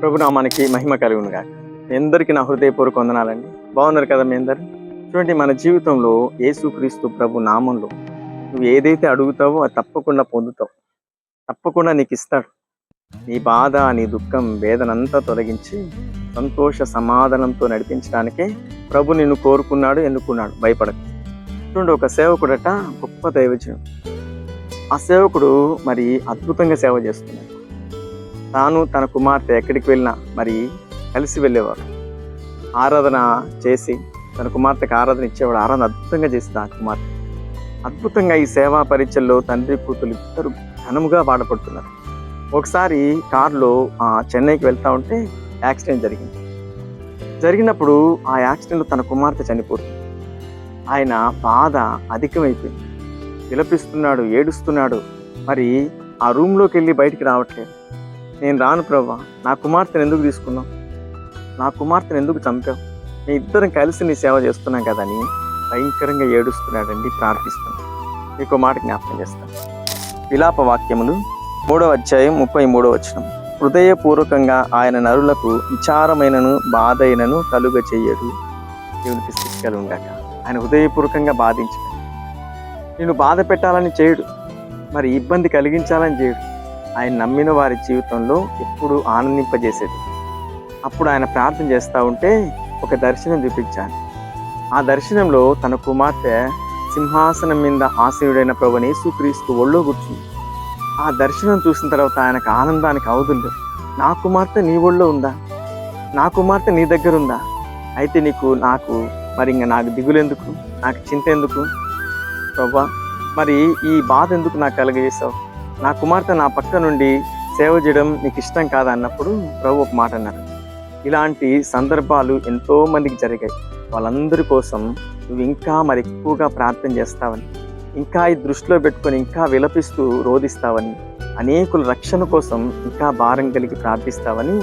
ప్రభునామానికి మహిమ కలుగును గాక ఎందరికీ నా హృదయపూర్వక వందనాలండి. బాగున్నారు కదా మీ అందరు? చూడండి మన జీవితంలో యేసుక్రీస్తు ప్రభు నామంలో నువ్వు ఏదైతే అడుగుతావో అది తప్పకుండా పొందుతావు. తప్పకుండా నీకు ఇస్తాడు. నీ బాధ నీ దుఃఖం వేదనంతా తొలగించి సంతోష సమాధానంతో నడిపించడానికే ప్రభు నిన్ను కోరుకున్నాడు ఎన్నుకున్నాడు. భయపడకు. చూడండి ఒక సేవకుడట గొప్ప దైవజనం ఆ సేవకుడు మరి అద్భుతంగా సేవ చేస్తున్నాడు. తాను తన కుమార్తె ఎక్కడికి వెళ్ళినా మరి కలిసి వెళ్ళేవారు ఆరాధన చేసి తన కుమార్తెకి ఆరాధన ఇచ్చేవాడు. ఆరాధన అద్భుతంగా చేసింది ఆ కుమార్తె. అద్భుతంగా ఈ సేవా పరీక్షల్లో తండ్రి కూతురు ఇద్దరు ఘనముగా బాధపడుతున్నారు ఒకసారి కారులో ఆ, చెన్నైకి వెళ్తూ ఉంటే యాక్సిడెంట్ జరిగింది. జరిగినప్పుడు ఆ యాక్సిడెంట్లో తన కుమార్తె చనిపోతుంది. ఆయన బాధ అధికమైపోయింది. విలపిస్తున్నాడు ఏడుస్తున్నాడు. మరి ఆ రూమ్లోకి వెళ్ళి బయటికి రావట్లేదు. నేను రాను ప్రభా. నా కుమార్తెను ఎందుకు తీసుకున్నావు? నా కుమార్తెను ఎందుకు చంపావు? మీ ఇద్దరం కలిసి నీ సేవ చేస్తున్నాం కదని భయంకరంగా ఏడుస్తున్నాడండి ప్రార్థిస్తాను మీకు మాట జ్ఞాపకం చేస్తాను విలాప వాక్యములు మూడవ అధ్యాయం ముప్పై మూడవ వచనం. హృదయపూర్వకంగా ఆయన నరులకు విచారమైనను బాధ అయినను కలుగ చెయ్యడు దేవునికి స్థితి ఉండక ఆయన హృదయపూర్వకంగా బాధించడు. నేను బాధ పెట్టాలని చేయడు. మరి ఇబ్బంది కలిగించాలని చేయడు. ఆయన నమ్మిన వారి జీవితంలో ఎప్పుడు ఆనందింపజేసేది. అప్పుడు ఆయన ప్రార్థన చేస్తూ ఉంటే ఒక దర్శనం చూపించాను. ఆ దర్శనంలో తన కుమార్తె సింహాసనం మీద ఆశయుడైన ప్రభుని యేసుక్రీస్తు ఒళ్ళో కూర్చుంది. ఆ దర్శనం చూసిన తర్వాత ఆయనకు ఆనందానికి అవధులు నా కుమార్తె నీ ఒళ్ళో ఉందా? నా కుమార్తె నీ దగ్గర ఉందా? అయితే నీకు నాకు మరి ఇంకా నాకు దిగులెందుకు? నాకు చింత ఎందుకు? ప్రభా మరి ఈ బాధ ఎందుకు నాకు కలగజేసావు? నా కుమార్తె నా పక్క నుండి సేవ చేయడం నీకు ఇష్టం కాదా అన్నప్పుడు ప్రభు ఒక మాట అన్నారు. ఇలాంటి సందర్భాలు ఎంతో మందికి జరిగాయి. వాళ్ళందరి కోసం నువ్వు ఇంకా మరి ఎక్కువగా ప్రార్థన చేస్తావని ఇంకా ఈ దృష్టిలో పెట్టుకొని ఇంకా విలపిస్తూ రోధిస్తావని అనేకుల రక్షణ కోసం ఇంకా భారం కలిగి ప్రార్థిస్తావని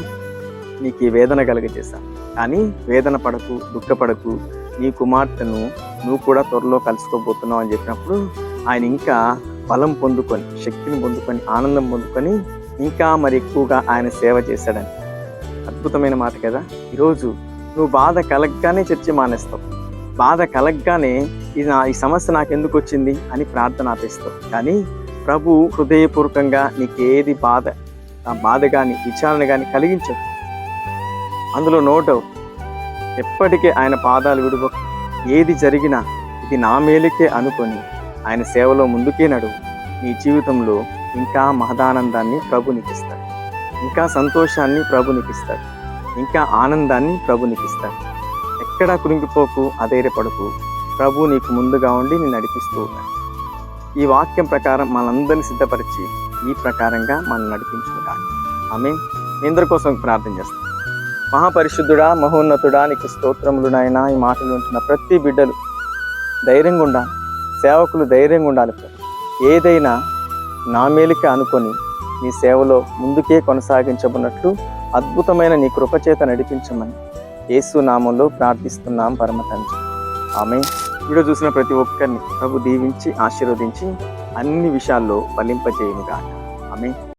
నీకు ఈ వేదన కలుగజేశాను. కానీ వేదన పడకు దుఃఖపడకు నీ కుమార్తెను నువ్వు కూడా త్వరలో కలుసుకోబోతున్నావు అని చెప్పినప్పుడు ఆయన ఇంకా బలం పొందుకొని శక్తిని పొందుకొని ఆనందం పొందుకొని ఇంకా మరి ఎక్కువగా ఆయన సేవ చేశాడని. అద్భుతమైన మాట కదా? ఈరోజు నువ్వు బాధ కలగ్గానే చర్చ మానేస్తావు. బాధ కలగ్గానే ఇది నా ఈ సమస్య నాకు ఎందుకు వచ్చింది అని ప్రార్థన ఆపేస్తావు. కానీ ప్రభు హృదయపూర్వకంగా నీకు ఏది బాధ ఆ బాధ కానీ విచారణ కానీ కలిగించదు అందులో నో డౌట్. ఎప్పటికీ ఆయన పాదాలు విడువ ఏది జరిగినా ఇది నా మేలుకే అనుకొని ఆయన సేవలో ముందుకే నడువు. నీ జీవితంలో ఇంకా మహదానందాన్ని ప్రభు నీకు ఇంకా సంతోషాన్ని ప్రభు నీకు ఇంకా ఆనందాన్ని ప్రభు నీకు ఎక్కడా కురింగిపోకు అధైర్యపడకు. ప్రభు నీకు ముందుగా ఉండి నేను నడిపిస్తూ ఉన్నాడు. ఈ వాక్యం ప్రకారం మనందరిని సిద్ధపరిచి ఈ ప్రకారంగా మనం నడిపించుకుంటాను ఆమె ఇందరి కోసం ప్రార్థన చేస్తాం. మహాపరిశుద్ధుడా మహోన్నతుడా నీకు స్తోత్రములు నాయన. ఈ మాటలు ఉంటున్న ప్రతి బిడ్డలు ధైర్యంగా ఉండాలి సేవకులు ధైర్యంగా ఉండాలి ఏదైనా నా మేలిక అనుకొని నీ సేవలో ముందుకే కొనసాగించబడినట్లు అద్భుతమైన నీ కృపచేత నడిపించమని యేసు నామంలో ప్రార్థిస్తున్నాం పరమ తండ్రి. ఆమె వీడియో చూసిన ప్రతి ఒక్కరిని ప్రభు దీవించి ఆశీర్వదించి అన్ని విషయాల్లో ఫలింపజేయునుగా ఆమె